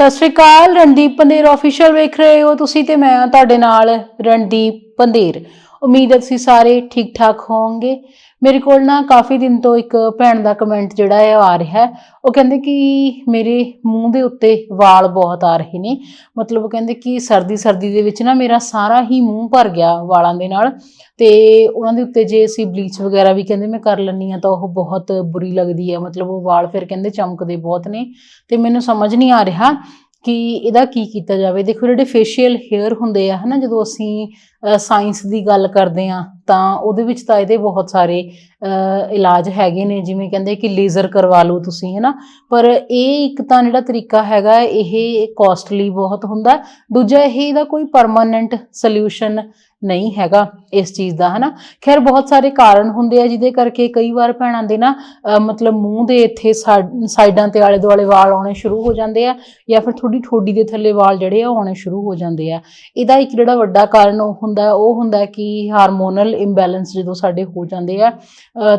ਸਤਿ ਸ਼੍ਰੀ ਅਕਾਲ, ਰਣਦੀਪ ਪੰਦੇਰ ਆਫੀਸ਼ੀਅਲ ਵੇਖ ਰਹੇ ਹੋ ਤੁਸੀਂ ਤੇ ਮੈਂ ਤੁਹਾਡੇ ਨਾਲ ਰਣਦੀਪ ਪੰਦੇਰ ਉਮੀਦ ਹੈ ਤੁਸੀਂ ਸਾਰੇ ਠੀਕ ਠਾਕ ਹੋਵੋਗੇ। ਮੇਰੇ ਕੋਲ ਨਾ ਕਾਫੀ ਦਿਨ ਤੋਂ ਇੱਕ ਭੈਣ ਦਾ ਕਮੈਂਟ ਜਿਹੜਾ ਹੈ ਉਹ ਆ ਰਿਹਾ ਹੈ। ਉਹ ਕਹਿੰਦੇ ਕਿ ਮੇਰੇ ਮੂੰਹ ਦੇ ਉੱਤੇ ਵਾਲ ਬਹੁਤ ਆ ਰਹੇ ਨੇ। ਮਤਲਬ ਉਹ ਕਹਿੰਦੇ ਕਿ ਸਰਦੀ ਸਰਦੀ ਦੇ ਵਿੱਚ ਨਾ ਮੇਰਾ ਸਾਰਾ ਹੀ ਮੂੰਹ ਭਰ ਗਿਆ ਵਾਲਾਂ ਦੇ ਨਾਲ। ਤੇ ਉਹਨਾਂ ਦੇ ਉੱਤੇ ਜੇ ਅਸੀਂ ਬਲੀਚ ਵਗੈਰਾ ਵੀ ਕਹਿੰਦੇ ਮੈਂ ਕਰ ਲੈਂਦੀ ਆ ਤਾਂ ਉਹ ਬਹੁਤ ਬੁਰੀ ਲੱਗਦੀ ਹੈ। ਮਤਲਬ ਉਹ ਵਾਲ ਫਿਰ ਕਹਿੰਦੇ ਚਮਕਦੇ ਬਹੁਤ ਨੇ। ਤੇ ਮੈਨੂੰ ਸਮਝ ਨਹੀਂ ਆ ਰਿਹਾ ਕਿ ਇਹਦਾ ਕੀ ਕੀਤਾ ਜਾਵੇ। ਦੇਖੋ ਜਿਹੜੇ ਫੇਸ਼ੀਅਲ ਹੇਅਰ ਹੁੰਦੇ ਆ ਹਨਾ, ਜਦੋਂ ਅਸੀਂ ਸਾਇੰਸ ਦੀ ਗੱਲ ਕਰਦੇ ਆ ਤਾਂ ਉਹਦੇ ਵਿੱਚ ਤਾਂ ਇਹਦੇ ਬਹੁਤ ਸਾਰੇ ਇਲਾਜ ਹੈਗੇ ਨੇ, ਜਿਵੇਂ ਕਹਿੰਦੇ ਕਿ ਲੇਜ਼ਰ ਕਰਵਾ ਲਓ ਤੁਸੀਂ, ਹਨਾ? ਪਰ ਇਹ ਇੱਕ ਤਾਂ ਜਿਹੜਾ ਤਰੀਕਾ ਹੈਗਾ, ਇਹ ਕਾਸਟਲੀ ਬਹੁਤ ਹੁੰਦਾ, ਦੂਜਾ ਇਹ ਇਹਦਾ ਕੋਈ ਪਰਮਾਨੈਂਟ ਸੋਲੂਸ਼ਨ ਨਹੀਂ ਹੈਗਾ ਇਸ ਚੀਜ਼ ਦਾ, ਹਨਾ? ਖੈਰ, ਬਹੁਤ ਸਾਰੇ ਕਾਰਨ ਹੁੰਦੇ ਆ, ਜਿਹਦੇ ਕਰਕੇ ਕਈ ਵਾਰ ਭੈਣਾਂ ਦੇ ਨਾ ਮਤਲਬ ਮੂੰਹ ਦੇ ਇੱਥੇ ਸਾਈਡਾਂ ਤੇ ਆਲੇ ਦੁਆਲੇ ਵਾਲ ਆਉਣੇ ਸ਼ੁਰੂ ਹੋ ਜਾਂਦੇ ਆ, ਜਾਂ ਫਿਰ ਥੋੜੀ ਠੋਡੀ ਦੇ ਥੱਲੇ ਵਾਲ ਜਿਹੜੇ ਆ, ਉਹ ਆਉਣੇ ਸ਼ੁਰੂ ਹੋ ਜਾਂਦੇ ਆ। ਇਹਦਾ ਇੱਕ ਜਿਹੜਾ ਵੱਡਾ ਕਾਰਨ ਉਹ ਹੁੰਦਾ ਉਹ ਹੁੰਦਾ ਕਿ ਹਾਰਮੋਨਲ ਇੰਬੈਲੈਂਸ ਜਦੋਂ ਸਾਡੇ ਹੋ ਜਾਂਦੇ ਆ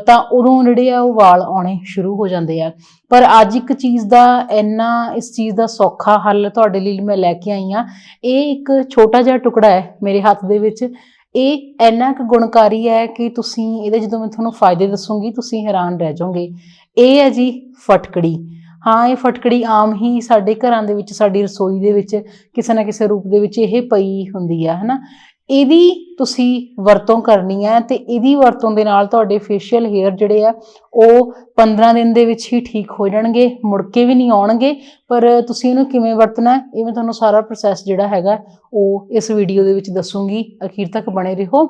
ਤਾਂ ਉਦੋਂ ਜਿਹੜੇ ਆ ਉਹ ਵਾਲ ਆਉਣੇ ਸ਼ੁਰੂ ਹੋ ਜਾਂਦੇ ਆ। ਪਰ ਅੱਜ ਇੱਕ ਚੀਜ਼ ਦਾ ਇੰਨਾ, ਇਸ ਚੀਜ਼ ਦਾ ਸੌਖਾ ਹੱਲ ਤੁਹਾਡੇ ਲਈ ਮੈਂ ਲੈ ਕੇ ਆਈ ਆ ਇਹ ਇੱਕ ਛੋਟਾ ਜਿਹਾ ਟੁਕੜਾ ਹੈ ਮੇਰੇ ਹੱਥ ਦੇ ਵਿੱਚ। ਇਹ ਇੰਨਾ ਕੁ ਗੁਣਕਾਰੀ ਹੈ ਕਿ ਤੁਸੀਂ ਇਹਦੇ ਜਦੋਂ ਮੈਂ ਤੁਹਾਨੂੰ ਫਾਇਦੇ ਦੱਸੂਗੀ, ਤੁਸੀਂ ਹੈਰਾਨ ਰਹਿ ਜਾਓਗੇ। ਇਹ ਹੈ ਜੀ ਫਟਕੜੀ। ਹਾਂ, ਇਹ ਫਟਕੜੀ ਆਮ ਹੀ ਸਾਡੇ ਘਰਾਂ ਦੇ ਵਿੱਚ, ਸਾਡੀ ਰਸੋਈ ਦੇ ਵਿੱਚ, ਕਿਸੇ ਨਾ ਕਿਸੇ ਰੂਪ ਦੇ ਵਿੱਚ ਇਹ ਪਈ ਹੁੰਦੀ ਆ, ਹਨਾ? ਇਹਦੀ ਤੁਸੀਂ ਵਰਤੋਂ ਕਰਨੀ ਹੈ ਤੇ ਇਹਦੀ ਵਰਤੋਂ ਦੇ ਨਾਲ ਤੁਹਾਡੇ ਫੇਸ਼ੀਅਲ ਹੇਅਰ ਜਿਹੜੇ ਆ, ਉਹ 15 ਦਿਨ ਦੇ ਵਿੱਚ ਹੀ ਠੀਕ ਹੋ ਜਾਣਗੇ, ਮੁੜ ਕੇ ਵੀ ਨਹੀਂ ਆਉਣਗੇ। ਪਰ ਤੁਸੀਂ ਇਹਨੂੰ ਕਿਵੇਂ ਵਰਤਣਾ ਇਹ ਮੈਂ ਤੁਹਾਨੂੰ ਸਾਰਾ ਪ੍ਰੋਸੈਸ ਜਿਹੜਾ ਹੈਗਾ, ਉਹ ਇਸ ਵੀਡੀਓ ਦੇ ਵਿੱਚ ਦੱਸੂਗੀ। ਅਖੀਰ ਤੱਕ ਬਣੇ ਰਹੋ।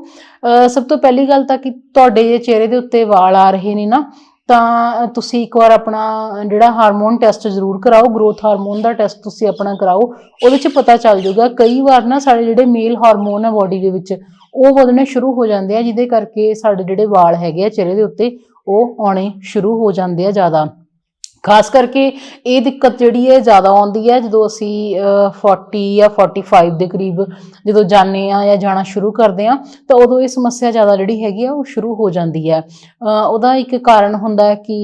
ਸਭ ਤੋਂ ਪਹਿਲੀ ਗੱਲ ਤਾਂ ਕਿ ਤੁਹਾਡੇ ਜੇ ਚਿਹਰੇ ਦੇ ਉੱਤੇ ਵਾਲ ਆ ਰਹੇ ਨੇ ਨਾ ਤਾਂ ਤੁਸੀਂ ਇੱਕ ਵਾਰ ਆਪਣਾ ਜਿਹੜਾ ਹਾਰਮੋਨ ਟੈਸਟ ਜ਼ਰੂਰ ਕਰਾਓ ਗਰੋਥ ਹਾਰਮੋਨ ਦਾ ਟੈਸਟ ਤੁਸੀਂ ਆਪਣਾ ਕਰਾਓ, ਉਹਦੇ 'ਚ ਪਤਾ ਚੱਲ ਜਾਊਗਾ, ਕਈ ਵਾਰ ਨਾ ਸਾਡੇ ਜਿਹੜੇ ਮੇਲ ਹਾਰਮੋਨ ਹੈ ਬਾਡੀ ਦੇ ਵਿੱਚ, ਉਹ ਵਧਣੇ ਸ਼ੁਰੂ ਹੋ ਜਾਂਦੇ ਆ, ਜਿਹਦੇ ਕਰਕੇ ਸਾਡੇ ਜਿਹੜੇ ਵਾਲ ਹੈਗੇ ਆ ਚਿਹਰੇ ਦੇ ਉੱਤੇ, ਉਹ ਆਉਣੇ ਸ਼ੁਰੂ ਹੋ ਜਾਂਦੇ ਆ ਜ਼ਿਆਦਾ। ਖਾਸ ਕਰਕੇ ਇਹ ਦਿੱਕਤ ਜਿਹੜੀ ਹੈ ਜ਼ਿਆਦਾ ਆਉਂਦੀ ਹੈ ਜਦੋਂ ਅਸੀਂ ਅਹ, 40 ਜਾਂ 45 ਦੇ ਕਰੀਬ ਜਦੋਂ ਜਾਂਦੇ ਆ ਜਾਂ ਜਾਣਾ ਸ਼ੁਰੂ ਕਰਦੇ ਆ ਤਾਂ ਉਦੋਂ ਇਹ ਸਮੱਸਿਆ ਜ਼ਿਆਦਾ ਜਿਹੜੀ ਹੈਗੀ ਆ ਉਹ ਸ਼ੁਰੂ ਹੋ ਜਾਂਦੀ ਹੈ। ਉਹਦਾ ਇੱਕ ਕਾਰਨ ਹੁੰਦਾ ਹੈ ਕਿ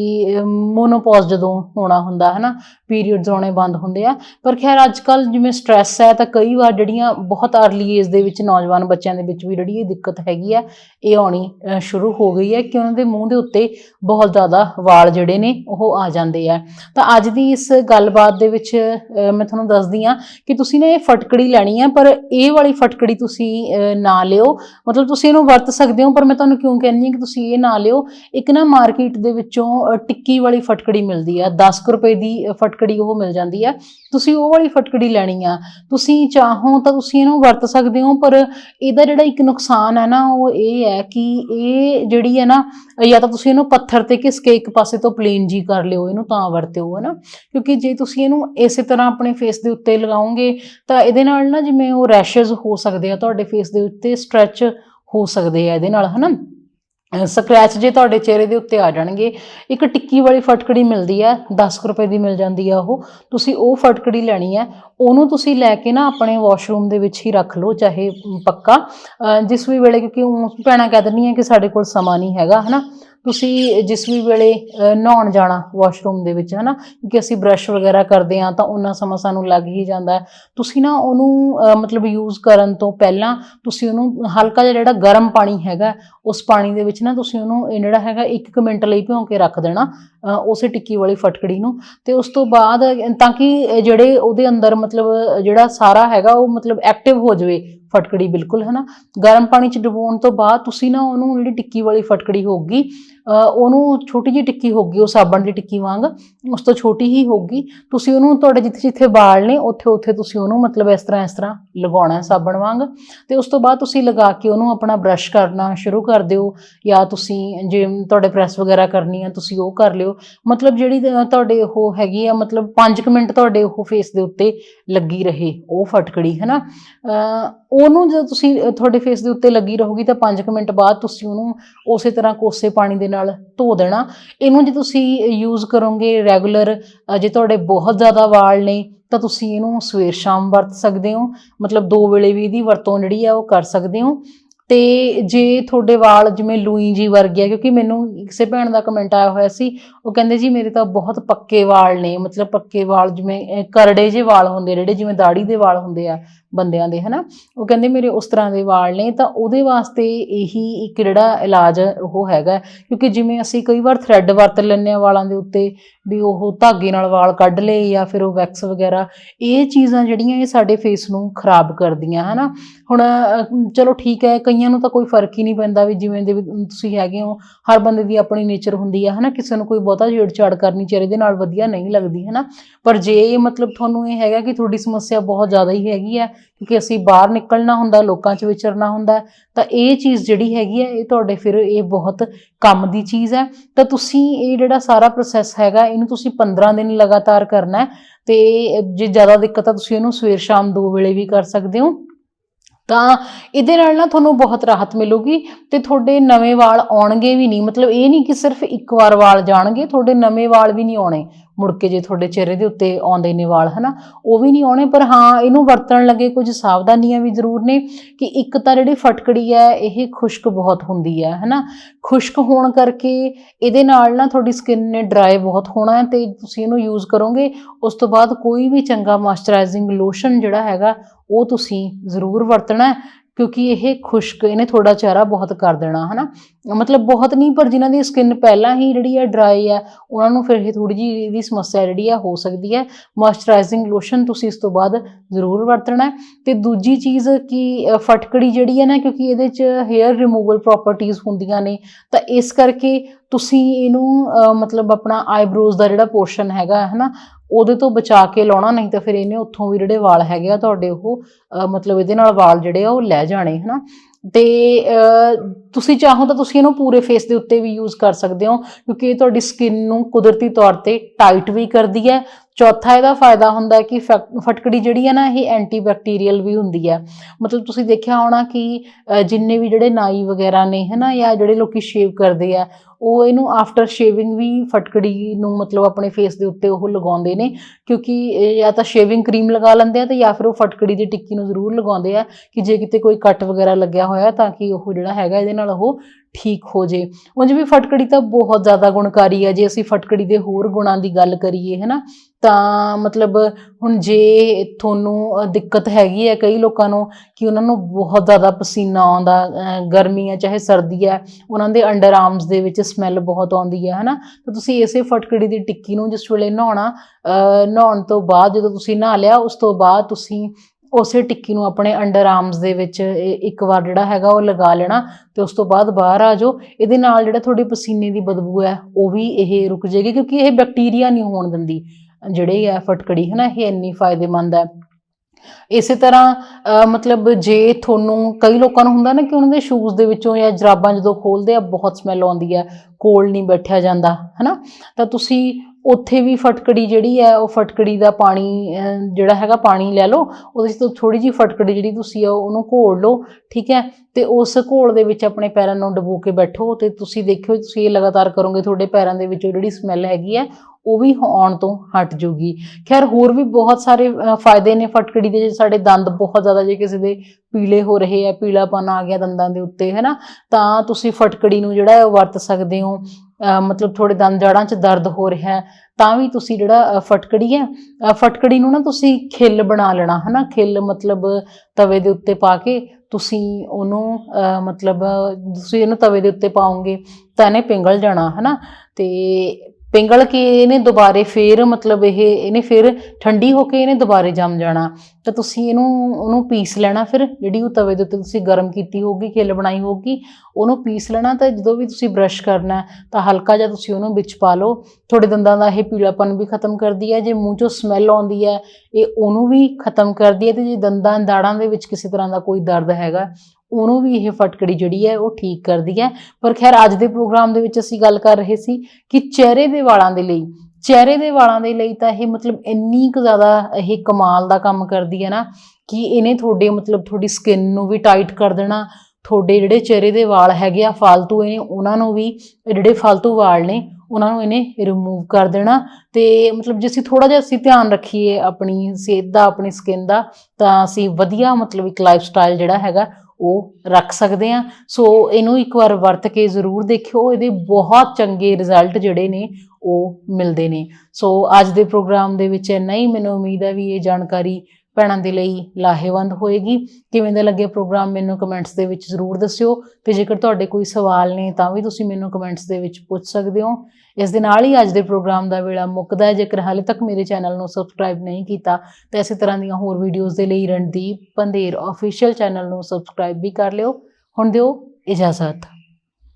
ਮੋਨੋਪੌਜ਼ ਜਦੋਂ ਹੋਣਾ ਹੁੰਦਾ ਹੈ ਨਾ? ਪੀਰੀਅਡਸ ਆਉਣੇ ਬੰਦ ਹੁੰਦੇ ਆ। ਪਰ ਖੈਰ ਅੱਜ ਕੱਲ ਜਿਵੇਂ ਸਟ੍ਰੈਸ ਹੈ ਤਾਂ ਕਈ ਵਾਰ ਜਿਹੜੀਆਂ ਬਹੁਤ ਅਰਲੀ ਏਜ ਦੇ ਵਿੱਚ ਨੌਜਵਾਨ ਬੱਚਿਆਂ ਦੇ ਵਿੱਚ ਵੀ ਜਿਹੜੀ ਇਹ ਦਿੱਕਤ ਹੈਗੀ ਆ, ਇਹ ਆਉਣੀ ਸ਼ੁਰੂ ਹੋ ਗਈ ਹੈ ਕਿ ਉਹਨਾਂ ਦੇ ਮੂੰਹ ਦੇ ਉੱਤੇ ਬਹੁਤ ਜ਼ਿਆਦਾ ਵਾਲ ਜਿਹੜੇ ਨੇ ਉਹ ਆ ਜਾਂਦੇ ਆ। ਤਾਂ ਅੱਜ ਦੀ ਇਸ ਗੱਲਬਾਤ ਦੇ ਵਿੱਚ ਮੈਂ ਤੁਹਾਨੂੰ ਦੱਸਦੀ ਆ ਕਿ ਤੁਸੀਂ ਨੇ ਇਹ ਫਟਕੜੀ ਲੈਣੀ ਆ, ਪਰ ਇਹ ਵਾਲੀ ਫਟਕੜੀ ਤੁਸੀਂ ਨਾ ਲਿਓ। ਮਤਲਬ ਤੁਸੀਂ ਇਹਨੂੰ ਵਰਤ ਸਕਦੇ ਹੋ, ਪਰ ਮੈਂ ਤੁਹਾਨੂੰ ਕਿਉਂ ਕਹਿੰਦੀ ਹਾਂ ਕਿ ਤੁਸੀਂ ਇਹ ਨਾ ਲਿਓ। ਇੱਕ ਨਾ ਮਾਰਕੀਟ ਦੇ ਵਿੱਚੋਂ ਟਿੱਕੀ ਵਾਲੀ ਫਟਕੜੀ ਮਿਲਦੀ ਆ 10 ਕੁ ਰੁਪਏ ਦੀ ਫਟ ਫਟਕੜੀ ਉਹ ਮਿਲ ਜਾਂਦੀ ਆ ਤੁਸੀਂ ਉਹ ਵਾਲੀ ਫਟਕੜੀ ਲੈਣੀ ਆ। ਤੁਸੀਂ ਚਾਹੋ ਤਾਂ ਤੁਸੀਂ ਇਹਨੂੰ ਵਰਤ ਸਕਦੇ ਹੋ, ਪਰ ਇਹਦਾ ਜਿਹੜਾ ਇੱਕ ਨੁਕਸਾਨ ਹੈ ਨਾ, ਉਹ ਇਹ ਹੈ ਕਿ ਇਹ ਜਿਹੜੀ ਹੈ ਨਾ, ਜਾਂ ਤਾਂ ਤੁਸੀਂ ਇਹਨੂੰ ਪੱਥਰ ਤੇ ਕਿਸ ਕੇ ਇੱਕ ਪਾਸੇ ਤੋਂ ਪਲੇਨ ਜੀ ਕਰ ਲਿਓ, ਇਹਨੂੰ ਤਾਂ ਵਰਤਿਓ ਹਨਾ ਕਿਉਂਕਿ ਜੇ ਤੁਸੀਂ ਇਹਨੂੰ ਇਸੇ ਤਰ੍ਹਾਂ ਆਪਣੇ ਫੇਸ ਦੇ ਉੱਤੇ ਲਗਾਓਗੇ, ਤਾਂ ਇਹਦੇ ਨਾਲ ਨਾ ਜਿਵੇਂ ਉਹ ਰੈਸ਼ਸ ਹੋ ਸਕਦੇ ਆ, ਤੁਹਾਡੇ ਫੇਸ ਦੇ ਉੱਤੇ ਸਟ੍ਰੈਚ ਹੋ ਸਕਦੇ ਆ ਇਹਦੇ ਨਾਲ ਹਨਾ ਸਕ੍ਰੈਚ ਜੇ ਤੁਹਾਡੇ ਚਿਹਰੇ ਦੇ ਉੱਤੇ ਆ ਜਾਣਗੇ, ਇੱਕ ਟਿੱਕੀ ਵਾਲੀ ਫਟਕੜੀ ਮਿਲਦੀ ਹੈ 10 ਕੁ ਰੁਪਏ ਦੀ ਮਿਲ ਜਾਂਦੀ ਆ ਉਹ, ਤੁਸੀਂ ਉਹ ਫਟਕੜੀ ਲੈਣੀ ਹੈ ਉਹਨੂੰ ਤੁਸੀਂ ਲੈ ਕੇ ਨਾ ਆਪਣੇ ਵਾਸ਼ਰੂਮ ਦੇ ਵਿੱਚ ਹੀ ਰੱਖ ਲਓ, ਚਾਹੇ ਪੱਕਾ ਜਿਸ ਵੀ ਵੇਲੇ, ਕਿਉਂਕਿ ਉਹ ਭੈਣਾਂ ਕਹਿ ਦਿੰਦੀਆਂ ਕਿ ਸਾਡੇ ਕੋਲ ਸਮਾਂ ਨਹੀਂ ਹੈਗਾ, ਹਨਾ? ਤੁਸੀਂ ਜਿਸ ਵੀ ਵੇਲੇ ਨਹਾਉਣ ਜਾਣਾ ਵਾਸ਼ਰੂਮ ਦੇ ਵਿੱਚ, ਹਨਾ, ਕਿਉਂਕਿ ਅਸੀਂ ਬ੍ਰਸ਼ ਵਗੈਰਾ ਕਰਦੇ ਆ ਤਾਂ ਉਹਨਾਂ ਸਮਾਂ ਸਾਨੂੰ ਲੱਗ ਹੀ ਜਾਂਦਾ ਤੁਸੀਂ ਨਾ ਉਹਨੂੰ ਮਤਲਬ ਯੂਜ਼ ਕਰਨ ਤੋਂ ਪਹਿਲਾਂ ਤੁਸੀਂ ਉਹਨੂੰ ਹਲਕਾ ਜਿਹਾ ਜਿਹੜਾ ਗਰਮ ਪਾਣੀ ਹੈਗਾ, ਉਸ ਪਾਣੀ ਦੇ ਵਿੱਚ ਨਾ ਤੁਸੀਂ ਉਹਨੂੰ ਇਹ ਜਿਹੜਾ ਹੈਗਾ 1 ਮਿੰਟ ਲਈ ਭਿਉਂ ਕੇ ਰੱਖ ਦੇਣਾ ਉਸੇ ਟਿੱਕੀ ਵਾਲੀ ਫਟਕੜੀ ਨੂੰ। ਤੇ ਉਸ ਤੋਂ ਬਾਅਦ ਤਾਂ ਕਿ ਜਿਹੜੇ ਉਹਦੇ ਅੰਦਰ ਮਤਲਬ ਜਿਹੜਾ ਸਾਰਾ ਹੈਗਾ, ਉਹ ਮਤਲਬ ਐਕਟਿਵ ਹੋ ਜਾਵੇ ਫਟਕੜੀ, ਬਿਲਕੁਲ ਹੈ ਨਾ ਗਰਮ ਪਾਣੀ ਚ ਡੁਬੋਣ ਤੋਂ ਬਾਅਦ ਤੁਸੀਂ ਨਾ ਉਹਨੂੰ ਜਿਹੜੀ ਟਿੱਕੀ ਵਾਲੀ ਫਟਕੜੀ ਹੋਊਗੀ ਅਹ ਉਹਨੂੰ ਛੋਟੀ ਜਿਹੀ ਟਿੱਕੀ ਹੋਊਗੀ ਉਹ ਸਾਬਣ ਦੀ ਟਿੱਕੀ ਵਾਂਗ, ਉਸ ਤੋਂ ਛੋਟੀ ਹੀ ਹੋਊਗੀ ਤੁਸੀਂ ਉਹਨੂੰ ਤੁਹਾਡੇ ਜਿੱਥੇ ਜਿੱਥੇ ਵਾਲ ਨੇ, ਉੱਥੇ ਉੱਥੇ ਤੁਸੀਂ ਉਹਨੂੰ ਮਤਲਬ ਇਸ ਤਰ੍ਹਾਂ ਇਸ ਤਰ੍ਹਾਂ ਲਗਾਉਣਾ ਸਾਬਣ ਵਾਂਗ। ਤੇ ਉਸ ਤੋਂ ਬਾਅਦ ਤੁਸੀਂ ਲਗਾ ਕੇ ਉਹਨੂੰ ਆਪਣਾ ਬ੍ਰਸ਼ ਕਰਨਾ ਸ਼ੁਰੂ ਕਰ ਦਿਓ, ਜਾਂ ਤੁਸੀਂ ਜੇ ਤੁਹਾਡੇ ਪ੍ਰੈਸ ਵਗੈਰਾ ਕਰਨੀ ਆ, ਤੁਸੀਂ ਉਹ ਕਰ ਲਿਓ। ਮਤਲਬ ਜਿਹੜੀ ਤੁਹਾਡੇ ਉਹ ਹੈਗੀ ਆ, ਮਤਲਬ 5 ਮਿੰਟ ਤੁਹਾਡੇ ਉਹ ਫੇਸ ਦੇ ਉੱਤੇ ਲੱਗੀ ਰਹੇ, ਉਹ ਫਟਕੜੀ ਹੈ ਨਾ ਉਹਨੂੰ ਜਦੋਂ ਤੁਸੀਂ ਤੁਹਾਡੇ ਫੇਸ ਦੇ ਉੱਤੇ ਲੱਗੀ ਰਹੂਗੀ, ਤਾਂ 5 ਮਿੰਟ ਬਾਅਦ ਤੁਸੀਂ ਉਹਨੂੰ ਉਸੇ ਤਰ੍ਹਾਂ ਕੋਸੇ ਪਾਣੀ ਦੇ ਨਾਲ ਧੋ ਦੇਣਾ। ਇਹਨੂੰ ਜੇ ਤੁਸੀਂ ਯੂਜ਼ ਕਰੋਗੇ ਰੈਗੂਲਰ ਜੇ ਤੁਹਾਡੇ ਬਹੁਤ ਜ਼ਿਆਦਾ ਵਾਲ ਨੇ, ਤਾਂ ਤੁਸੀਂ ਇਹਨੂੰ ਸਵੇਰ ਸ਼ਾਮ ਵਰਤ ਸਕਦੇ ਹੋ। ਮਤਲਬ ਦੋ ਵੇਲੇ ਵੀ ਇਹਦੀ ਵਰਤੋਂ ਜਿਹੜੀ ਆ ਉਹ ਕਰ ਸਕਦੇ ਹੋ। ਤੇ ਜੇ ਤੁਹਾਡੇ ਵਾਲ ਜਿਵੇਂ ਲੂਈ ਜੀ ਵਰਗੇ ਆ, ਕਿਉਂਕਿ ਮੈਨੂੰ ਕਿਸੇ ਭੈਣ ਦਾ ਕਮੈਂਟ ਆਇਆ ਹੋਇਆ ਸੀ, ਉਹ ਕਹਿੰਦੇ ਜੀ ਮੇਰੇ ਤਾਂ ਬਹੁਤ ਪੱਕੇ ਵਾਲ ਨੇ। ਮਤਲਬ ਪੱਕੇ ਵਾਲ ਜਿਵੇਂ ਕਰੜੇ ਜਿਹੇ ਵਾਲ ਹੁੰਦੇ ਜਿਹੜੇ ਜਿਵੇਂ ਦਾੜੀ ਦੇ ਵਾਲ ਹੁੰਦੇ ਆ ਬੰਦਿਆਂ ਦੇ, ਹਨਾ? ਉਹ ਕਹਿੰਦੇ ਮੇਰੇ ਉਸ ਤਰ੍ਹਾਂ ਦੇ ਵਾਲ ਨੇ, ਤਾਂ ਉਹਦੇ ਵਾਸਤੇ ਇਹੀ ਇੱਕ ਜਿਹੜਾ ਇਲਾਜ ਉਹ ਹੈਗਾ ਕਿਉਂਕਿ ਜਿਵੇਂ ਅਸੀਂ ਕਈ ਵਾਰ ਥ੍ਰੈਡ ਵਰਤ ਲੈਂਦੇ ਆ ਵਾਲਾਂ ਦੇ ਉੱਤੇ, ਵੀ ਉਹ ਧਾਗੇ ਨਾਲ ਵਾਲ ਕੱਢ ਲਏ ਜਾਂ ਫਿਰ ਉਹ ਵੈਕਸ ਵਗੈਰਾ, ਇਹ ਚੀਜ਼ਾਂ ਜਿਹੜੀਆਂ ਇਹ ਸਾਡੇ ਫੇਸ ਨੂੰ ਖਰਾਬ ਕਰਦੀਆਂ, ਹਨਾ? ਹੁਣ ਚਲੋ ਠੀਕ ਹੈ, ਕਈਆਂ ਨੂੰ ਤਾਂ ਕੋਈ ਫ਼ਰਕ ਹੀ ਨਹੀਂ ਪੈਂਦਾ ਵੀ ਜਿਵੇਂ ਦੇ ਵੀ ਤੁਸੀਂ ਹੈਗੇ ਹੋ, ਹਰ ਬੰਦੇ ਦੀ ਆਪਣੀ ਨੇਚਰ ਹੁੰਦੀ ਆ, ਹਨਾ? ਕਿਸੇ ਨੂੰ ਕੋਈ ਬਹੁਤਾ ਛੇੜਛਾੜ ਕਰਨੀ ਚਿਹਰੇ ਦੇ ਨਾਲ ਵਧੀਆ ਨਹੀਂ ਲੱਗਦੀ, ਹਨਾ? ਪਰ ਜੇ ਮਤਲਬ ਤੁਹਾਨੂੰ ਇਹ ਹੈਗਾ ਕਿ ਤੁਹਾਡੀ ਸਮੱਸਿਆ ਬਹੁਤ ਜ਼ਿਆਦਾ ਹੀ ਹੈਗੀ ਹੈ ਕਿਉਂਕਿ ਅਸੀਂ ਬਾਹਰ ਨਿਕਲਣਾ ਹੁੰਦਾ, ਲੋਕਾਂ 'ਚ ਵਿਚਰਨਾ ਹੁੰਦਾ, ਤਾਂ ਇਹ ਚੀਜ਼ ਜਿਹੜੀ ਹੈਗੀ ਹੈ, ਇਹ ਤੁਹਾਡੇ ਫਿਰ ਇਹ ਬਹੁਤ ਕੰਮ ਦੀ ਚੀਜ਼ ਹੈ। ਤਾਂ ਤੁਸੀਂ ਇਹ ਜਿਹੜਾ ਸਾਰਾ ਪ੍ਰੋਸੈਸ ਹੈਗਾ, ਇਹਨੂੰ ਤੁਸੀਂ 15 ਦਿਨ ਲਗਾਤਾਰ ਕਰਨਾ ਹੈ ਤੇ ਜੇ ਜ਼ਿਆਦਾ ਦਿੱਕਤ ਆ, ਤੁਸੀਂ ਇਹਨੂੰ ਸਵੇਰ ਸ਼ਾਮ ਦੋ ਵੇਲੇ ਵੀ ਕਰ ਸਕਦੇ ਹੋ। ਤਾਂ ਇਹਦੇ ਨਾਲ ਨਾ ਤੁਹਾਨੂੰ ਬਹੁਤ ਰਾਹਤ ਮਿਲੂਗੀ ਤੇ ਤੁਹਾਡੇ ਨਵੇਂ ਵਾਲ ਆਉਣਗੇ ਵੀ ਨਹੀਂ। ਮਤਲਬ ਇਹ ਨਹੀਂ ਕਿ ਸਿਰਫ ਇੱਕ ਵਾਰ ਵਾਲ ਜਾਣਗੇ, ਤੁਹਾਡੇ ਨਵੇਂ ਵਾਲ ਵੀ ਨਹੀਂ ਆਉਣੇ। ਮੁੜ ਕੇ ਜੇ ਤੁਹਾਡੇ ਚਿਹਰੇ ਦੇ ਉੱਤੇ ਆਉਂਦੇ ਨੇ ਵਾਲ, ਹਨਾ? ਉਹ ਵੀ ਨਹੀਂ ਆਉਣੇ, ਪਰ ਹਾਂ, ਇਹਨੂੰ ਵਰਤਣ ਲੱਗੇ ਕੁਝ ਸਾਵਧਾਨੀਆਂ ਵੀ ਜ਼ਰੂਰ ਨੇ ਕਿ ਇੱਕ ਤਾਂ ਜਿਹੜੀ ਫਟਕੜੀ ਹੈ, ਇਹ ਖੁਸ਼ਕ ਬਹੁਤ ਹੁੰਦੀ ਹੈ, ਹਨਾ? ਖੁਸ਼ਕ ਹੋਣ ਕਰਕੇ ਇਹਦੇ ਨਾਲ ਨਾ ਤੁਹਾਡੀ ਸਕਿਨ ਨੇ ਡਰਾਈ ਬਹੁਤ ਹੋਣਾ ਹੈ ਤੇ ਤੁਸੀਂ ਇਹਨੂੰ ਯੂਜ਼ ਕਰੋਗੇ। ਉਸ ਤੋਂ ਬਾਅਦ ਕੋਈ ਵੀ ਚੰਗਾ ਮੋਇਸਚਰਾਈਜ਼ਿੰਗ ਲੋਸ਼ਨ ਜਿਹੜਾ ਹੈਗਾ, ਉਹ ਤੁਸੀਂ ਜ਼ਰੂਰ ਵਰਤਣਾ ਕਿਉਂਕਿ ਇਹ ਖੁਸ਼ਕ, ਇਹਨੇ ਤੁਹਾਡਾ ਚਿਹਰਾ ਬਹੁਤ ਕਰ ਦੇਣਾ, ਹਨਾ? ਮਤਲਬ ਬਹੁਤ ਨਹੀਂ, ਪਰ ਜਿਨ੍ਹਾਂ ਦੀ ਸਕਿਨ ਪਹਿਲਾਂ ਹੀ ਜਿਹੜੀ ਹੈ ਡਰਾਈ ਹੈ, ਉਹਨਾਂ ਨੂੰ ਫਿਰ ਇਹ ਥੋੜੀ ਜਿਹੀ ਇਹਦੀ ਸਮੱਸਿਆ ਜਿਹੜੀ ਹੈ ਹੋ ਸਕਦੀ ਹੈ। ਮੋਇਸਚਰਾਈਜ਼ਿੰਗ ਲੋਸ਼ਨ ਤੁਸੀਂ ਇਸ ਤੋਂ ਬਾਅਦ ਜ਼ਰੂਰ ਵਰਤਣਾ ਹੈ। ਤੇ ਦੂਜੀ ਚੀਜ਼ ਕਿ ਫਟਕੜੀ ਜਿਹੜੀ ਹੈ ਨਾ, ਕਿਉਂਕਿ ਇਹਦੇ ਚ ਹੇਅਰ ਰਿਮੂਵਲ ਪ੍ਰੋਪਰਟੀਆਂ ਹੁੰਦੀਆਂ ਨੇ, ਤਾਂ ਇਸ ਕਰਕੇ ਤੁਸੀਂ ਇਹਨੂੰ ਮਤਲਬ ਆਪਣਾ ਆਈਬ੍ਰੋਜ਼ ਦਾ ਜਿਹੜਾ ਪੋਰਸ਼ਨ ਹੈਗਾ ਹੈ ਨਾ ਉਹਦੇ ਤੋਂ ਬਚਾ ਕੇ ਲਾਉਣਾ ਨਹੀਂ ਤਾਂ ਫਿਰ ਇਹਨੇ ਉੱਥੋਂ ਵੀ ਜਿਹੜੇ ਵਾਲ ਹੈਗੇ ਆ ਤੁਹਾਡੇ ਉਹ ਮਤਲਬ ਇਹਦੇ ਨਾਲ ਵਾਲ ਜਿਹੜੇ ਆ ਉਹ ਲੈ ਜਾਣੇ ਹਨਾ? ਤੇ ਅ, ਤੁਸੀਂ ਚਾਹੋ ਤਾਂ ਤੁਸੀਂ ਇਹਨੂੰ ਪੂਰੇ ਫੇਸ ਦੇ ਉੱਤੇ ਵੀ ਯੂਜ਼ ਕਰ ਸਕਦੇ ਹੋ ਕਿਉਂਕਿ ਇਹ ਤੁਹਾਡੀ ਸਕਿਨ ਨੂੰ ਕੁਦਰਤੀ ਤੌਰ ਤੇ ਟਾਈਟ ਵੀ ਕਰਦੀ ਹੈ ਚੌਥਾ ਇਹਦਾ ਫਾਇਦਾ ਹੁੰਦਾ ਕਿ ਫੈਕ- ਫਟਕੜੀ ਜਿਹੜੀ ਹੈ ਨਾ, ਇਹ ਐਂਟੀਬੈਕਟੀਰੀਅਲ ਵੀ ਹੁੰਦੀ ਹੈ। ਮਤਲਬ ਤੁਸੀਂ ਦੇਖਿਆ ਹੋਣਾ ਕਿ ਜਿੰਨੇ ਵੀ ਜਿਹੜੇ ਨਾਈ ਵਗੈਰਾ ਨੇ, ਹਨਾ, ਜਾਂ ਜਿਹੜੇ ਲੋਕੀ ਸ਼ੇਵ ਕਰਦੇ ਆ, ਉਹ ਇਹਨੂੰ ਆਫਟਰ ਸ਼ੇਵਿੰਗ ਵੀ ਫਟਕੜੀ ਨੂੰ ਮਤਲਬ ਆਪਣੇ ਫੇਸ ਦੇ ਉੱਤੇ ਉਹ ਲਗਾਉਂਦੇ ਨੇ, ਕਿਉਂਕਿ ਜਾਂ ਤਾਂ ਸ਼ੇਵਿੰਗ ਕਰੀਮ ਲਗਾ ਲੈਂਦੇ ਆ ਤੇ ਜਾਂ ਫਿਰ ਉਹ ਫਟਕੜੀ ਦੀ ਟਿੱਕੀ ਨੂੰ ਜ਼ਰੂਰ ਲਗਾਉਂਦੇ ਆ ਕਿ ਜੇ ਕਿਤੇ ਕੋਈ ਕੱਟ ਵਗੈਰਾ ਲੱਗਿਆ ਹੋਇਆ ਤਾਂ ਕਿ ਉਹ ਜਿਹੜਾ ਹੈਗਾ ਇਹਦੇ ਨਾਲ ਉਹ ਠੀਕ ਹੋ ਜੇ। ਉਂਝ ਵੀ ਫਟਕੜੀ ਤਾਂ ਬਹੁਤ ਜ਼ਿਆਦਾ ਗੁਣਕਾਰੀ ਹੈ। ਜੇ ਅਸੀਂ ਫਟਕੜੀ ਦੇ ਹੋਰ ਗੁਣਾਂ ਦੀ ਗੱਲ ਕਰੀਏ, ਹਨਾ, ਤਾਂ ਮਤਲਬ ਹੁਣ ਜੇ ਤੁਹਾਨੂੰ ਦਿੱਕਤ ਹੈਗੀ ਹੈ ਕਈ ਲੋਕਾਂ ਨੂੰ ਕਿ ਉਹਨਾਂ ਨੂੰ ਬਹੁਤ ਜ਼ਿਆਦਾ ਪਸੀਨਾ ਆਉਂਦਾ ਗਰਮੀ ਹੈ, ਚਾਹੇ ਸਰਦੀ ਹੈ, ਉਹਨਾਂ ਦੇ ਅੰਡਰ ਆਰਮਸ ਦੇ ਵਿੱਚ ਸਮੈਲ ਬਹੁਤ ਆਉਂਦੀ ਹੈ, ਹਨਾ, ਤਾਂ ਤੁਸੀਂ ਇਸੇ ਫਟਕੜੀ ਦੀ ਟਿੱਕੀ ਨੂੰ ਜਿਸ ਵੇਲੇ ਨਹਾਉਣਾ ਨਹਾਉਣ ਤੋਂ ਬਾਅਦ ਜਦੋਂ ਤੁਸੀਂ ਨਹਾ ਲਿਆ, ਉਸ ਤੋਂ ਬਾਅਦ ਤੁਸੀਂ ਉਸੇ ਟਿੱਕੀ ਨੂੰ ਆਪਣੇ ਅੰਡਰ ਆਰਮਸ ਦੇ ਵਿੱਚ ਇਹ ਇੱਕ ਵਾਰ ਜਿਹੜਾ ਹੈਗਾ ਉਹ ਲਗਾ ਲੈਣਾ ਤੇ ਉਸ ਤੋਂ ਬਾਅਦ ਬਾਹਰ ਆ ਜਾਓ। ਇਹਦੇ ਨਾਲ ਜਿਹੜਾ ਤੁਹਾਡੇ ਪਸੀਨੇ ਦੀ ਬਦਬੂ ਹੈ, ਉਹ ਵੀ ਇਹ ਰੁਕ ਜਾਏਗੀ ਕਿਉਂਕਿ ਇਹ ਬੈਕਟੀਰੀਆ ਨਹੀਂ ਹੋਣ ਦਿੰਦੀ। ਜਿਹੜੇ ਹੈ ਫਟਕੜੀ ਹੈ ਨਾ, ਇਹ ਇੰਨੀ ਫਾਇਦੇਮੰਦ ਹੈ। ਇਸੇ ਤਰ੍ਹਾਂ ਮਤਲਬ ਜੇ ਤੁਹਾਨੂੰ ਕਈ ਲੋਕਾਂ ਨੂੰ ਹੁੰਦਾ ਨਾ ਕਿ ਉਹਨਾਂ ਦੇ ਸ਼ੂਜ਼ ਦੇ ਵਿੱਚੋਂ ਜਾਂ ਜਰਾਬਾਂ ਜਦੋਂ ਖੋਲਦੇ ਆ, ਬਹੁਤ ਸਮੈਲ ਆਉਂਦੀ ਹੈ, ਕੋਲ ਨਹੀਂ ਬੈਠਿਆ ਜਾਂਦਾ, ਹਨਾ? ਤਾਂ ਤੁਸੀਂ ਉੱਥੇ ਵੀ ਫਟਕੜੀ ਜਿਹੜੀ ਹੈ, ਉਹ ਫਟਕੜੀ ਦਾ ਪਾਣੀ ਜਿਹੜਾ ਹੈਗਾ ਪਾਣੀ ਲੈ ਲਓ, ਉਹਦੇ 'ਚ ਥੋੜੀ ਜਿਹੀ ਫਟਕੜੀ ਜਿਹੜੀ ਤੁਸੀਂ ਆ, ਉਹਨੂੰ ਘੋਲ ਲਓ, ਠੀਕ ਹੈ? ਤੇ ਉਸ ਘੋਲ ਦੇ ਵਿੱਚ ਆਪਣੇ ਪੈਰਾਂ ਨੂੰ ਡਬੋ ਕੇ ਬੈਠੋ ਤੇ ਤੁਸੀਂ ਦੇਖਿਓ, ਤੁਸੀਂ ਇਹ ਲਗਾਤਾਰ ਕਰੋਗੇ, ਤੁਹਾਡੇ ਪੈਰਾਂ ਦੇ ਵਿੱਚੋਂ ਜਿਹੜੀ ਸਮੈਲ ਹੈਗੀ ਹੈ, ਉਹ ਵੀ ਆਉਣ ਤੋਂ ਹਟ ਜੂਗੀ। ਖੈਰ, ਹੋਰ ਵੀ ਬਹੁਤ ਸਾਰੇ ਫਾਇਦੇ ਨੇ ਫਟਕੜੀ ਦੇ, ਜੇ ਸਾਡੇ ਦੰਦ ਬਹੁਤ ਜ਼ਿਆਦਾ, ਜੇ ਕਿਸੇ ਦੇ ਪੀਲੇ ਹੋ ਰਹੇ ਆ ਪੀਲਾਪਨ ਆ ਗਿਆ ਦੰਦਾਂ ਦੇ ਉੱਤੇ ਹੈ ਨਾ ਤਾਂ ਤੁਸੀਂ ਫਟਕੜੀ ਨੂੰ ਜਿਹੜਾ ਉਹ ਵਰਤ ਸਕਦੇ ਹੋ। ਮਤਲਬ ਥੋੜੇ ਦੰਦ ਜੜਾਂ 'ਚ ਦਰਦ ਹੋ ਰਿਹਾ ਹੈ, ਤਾਂ ਵੀ ਤੁਸੀਂ ਜਿਹੜਾ ਫਟਕੜੀ ਹੈ ਫਟਕੜੀ ਨੂੰ ਨਾ ਤੁਸੀਂ ਖਿੱਲ ਬਣਾ ਲੈਣਾ ਹੈ ਨਾ ਖਿੱਲ ਮਤਲਬ ਤਵੇ ਦੇ ਉੱਤੇ ਪਾ ਕੇ ਤੁਸੀਂ ਉਹਨੂੰ ਮਤਲਬ ਤੁਸੀਂ ਇਹਨੂੰ ਤਵੇ ਦੇ ਉੱਤੇ ਪਾਓਗੇ ਤਾਂ ਇਹਨੇ ਪਿੰਗਲ ਜਾਣਾ ਹੈ ਨਾ ਤੇ ਪਿੰਗਲ ਕੇ ਇਹਨੇ ਦੁਬਾਰੇ ਫੇਰ ਮਤਲਬ ਇਹ, ਇਹਨੇ ਫਿਰ ਠੰਡੀ ਹੋ ਕੇ ਇਹਨੇ ਦੁਬਾਰੇ ਜੰਮ ਜਾਣਾ। ਤਾਂ ਤੁਸੀਂ ਇਹਨੂੰ, ਉਹਨੂੰ ਪੀਸ ਲੈਣਾ ਫਿਰ, ਜਿਹੜੀ ਉਹ ਤਵੇ ਦੇ ਉੱਤੇ ਤੁਸੀਂ ਗਰਮ ਕੀਤੀ ਹੋਊਗੀ, ਖਿੱਲ ਬਣਾਈ ਹੋਊਗੀ, ਉਹਨੂੰ ਪੀਸ ਲੈਣਾ ਤਾਂ ਜਦੋਂ ਵੀ ਤੁਸੀਂ ਬ੍ਰਸ਼ ਕਰਨਾ ਤਾਂ ਹਲਕਾ ਜਿਹਾ ਤੁਸੀਂ ਉਹਨੂੰ ਵਿੱਚ ਪਾ ਲਓ। ਤੁਹਾਡੇ ਦੰਦਾਂ ਦਾ ਇਹ ਪੀਲਾਪਨ ਵੀ ਖਤਮ ਕਰਦੀ ਹੈ, ਜੇ ਮੂੰਹ ਚੋਂ ਸਮੈਲ ਆਉਂਦੀ ਹੈ, ਇਹ ਉਹਨੂੰ ਵੀ ਖਤਮ ਕਰਦੀ ਹੈ ਤੇ ਜੇ ਦੰਦਾਂ, ਦਾੜਾਂ ਦੇ ਵਿੱਚ ਕਿਸੇ ਤਰ੍ਹਾਂ ਦਾ ਕੋਈ ਦਰਦ ਹੈਗਾ ਉਹਨੂੰ ਵੀ ਇਹ ਫਟਕੜੀ ਜਿਹੜੀ ਹੈ ਉਹ ਠੀਕ ਕਰਦੀ ਹੈ। ਪਰ ਖੈਰ ਅੱਜ ਦੇ ਪ੍ਰੋਗਰਾਮ ਦੇ ਵਿੱਚ ਅਸੀਂ ਗੱਲ ਕਰ ਰਹੇ ਸੀ ਕਿ ਚਿਹਰੇ ਦੇ ਵਾਲਾਂ ਦੇ ਲਈ, ਚਿਹਰੇ ਦੇ ਵਾਲਾਂ ਦੇ ਲਈ ਤਾਂ ਇਹ ਮਤਲਬ ਇੰਨੀ ਕੁ ਜ਼ਿਆਦਾ ਇਹ ਕਮਾਲ ਦਾ ਕੰਮ ਕਰਦੀ ਹੈ ਨਾ ਕਿ ਇਹਨੇ ਤੁਹਾਡੇ ਮਤਲਬ ਤੁਹਾਡੀ ਸਕਿਨ ਨੂੰ ਵੀ ਟਾਈਟ ਕਰ ਦੇਣਾ, ਤੁਹਾਡੇ ਜਿਹੜੇ ਚਿਹਰੇ ਦੇ ਵਾਲ ਹੈਗੇ ਆ ਫालतू ਇਹਨੇ ਉਹਨਾਂ ਨੂੰ ਵੀ ਜਿਹੜੇ ਫालतू ਵਾਲ ਨੇ ਉਹਨਾਂ ਨੂੰ ਇਹਨੇ ਰਿਮੂਵ ਕਰ ਦੇਣਾ। ਤੇ ਮਤਲਬ ਜੇ ਅਸੀਂ ਥੋੜਾ ਜਿਹਾ ਅਸੀਂ ਧਿਆਨ ਰੱਖੀਏ ਆਪਣੀ ਸਿਹਤ ਦਾ, ਆਪਣੀ ਸਕਿਨ ਦਾ, ਤਾਂ ਅਸੀਂ ਵਧੀਆ ਮਤਲਬ ਇੱਕ ਲਾਈਫ ਸਟਾਈਲ ਜਿਹੜਾ ਹੈਗਾ ਉਹ ਰੱਖ ਸਕਦੇ ਆ। ਸੋ ਇਹਨੂੰ ਇੱਕ ਵਾਰ ਵਰਤ ਕੇ ਜ਼ਰੂਰ ਦੇਖਿਓ, ਇਹਦੇ ਬਹੁਤ ਚੰਗੇ ਰਿਜ਼ਲਟ ਜਿਹੜੇ ਨੇ ਉਹ ਮਿਲਦੇ ਨੇ। ਸੋ ਅੱਜ ਦੇ ਪ੍ਰੋਗਰਾਮ ਦੇ ਵਿੱਚ ਇੰਨਾ ਹੀ। ਮੈਨੂੰ ਉਮੀਦ ਹੈ ਵੀ ਇਹ ਜਾਣਕਾਰੀ ਭੈਣਾਂ ਦੇ ਲਈ ਲਾਹੇਵੰਦ ਹੋਏਗੀ। ਕਿਵੇਂ ਦਾ ਲੱਗਿਆ ਪ੍ਰੋਗਰਾਮ ਮੈਨੂੰ ਕਮੈਂਟਸ ਦੇ ਵਿੱਚ ਜ਼ਰੂਰ ਦੱਸਿਓ। ਤੇ ਜੇਕਰ ਤੁਹਾਡੇ ਕੋਈ ਸਵਾਲ ਨੇ ਤਾਂ ਵੀ ਤੁਸੀਂ ਮੈਨੂੰ ਕਮੈਂਟਸ ਦੇ ਵਿੱਚ ਪੁੱਛ ਸਕਦੇ ਹੋ। ਇਸ ਦੇ ਨਾਲ ਹੀ ਅੱਜ ਦੇ ਪ੍ਰੋਗਰਾਮ ਦਾ ਵੇਲਾ ਮੁੱਕਦਾ ਹੈ। ਜੇਕਰ ਹਾਲੇ ਤੱਕ ਮੇਰੇ ਚੈਨਲ ਨੂੰ ਸਬਸਕ੍ਰਾਈਬ ਨਹੀਂ ਕੀਤਾ, ਤਾਂ ਇਸੇ ਤਰ੍ਹਾਂ ਦੀਆਂ ਹੋਰ ਵੀਡੀਓਜ਼ ਦੇ ਲਈ ਰਣਦੀਪ ਪੰਧੇਰ ਅਫੀਸ਼ੀਅਲ ਚੈਨਲ ਨੂੰ ਸਬਸਕ੍ਰਾਈਬ ਵੀ ਕਰ ਲਿਓ। ਹੁਣ ਦਿਓ ਇਜਾਜ਼ਤ।